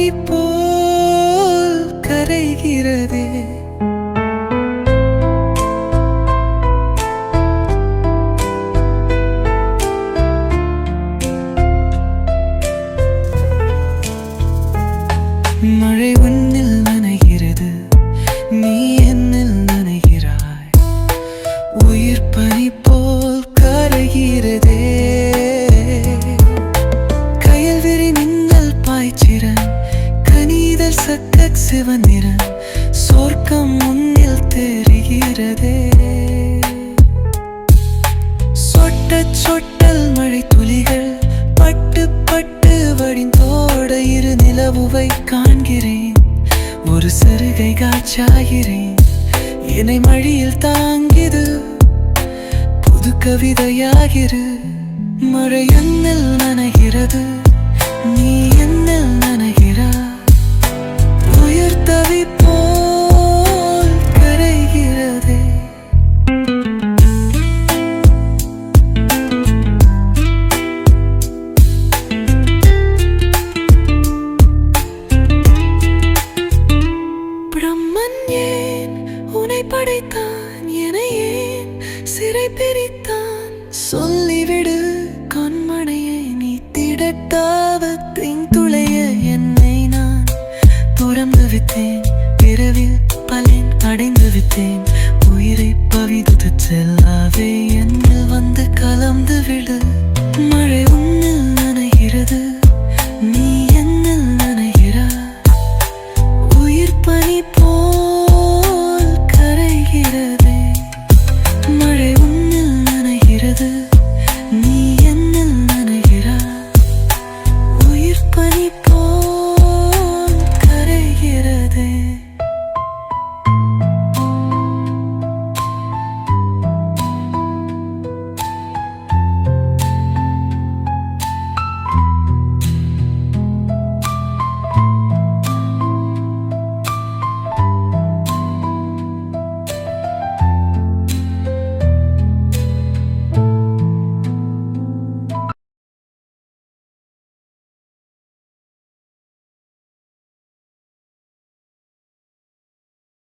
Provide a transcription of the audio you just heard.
வருகிறாய் பனி போல் கரைகிறதே. மழை கனீதல் சக்க சிவநிறன் சொர்க்கம் முன்னில் தெரிகிறதே. சொட்ட சொட்டல் மழை துளிகள் பட்டு பட்டு வடிந்தோட இரு நிலவுவை காண்கிறேன். ஒரு சருகை காய்ச்சாகிறேன் என்னை மழியில் தாங்கிது. புது கவிதையாகிரு. ஏன்? உனை படைத்தான் என ஏன்? சிறை பிரித்தான்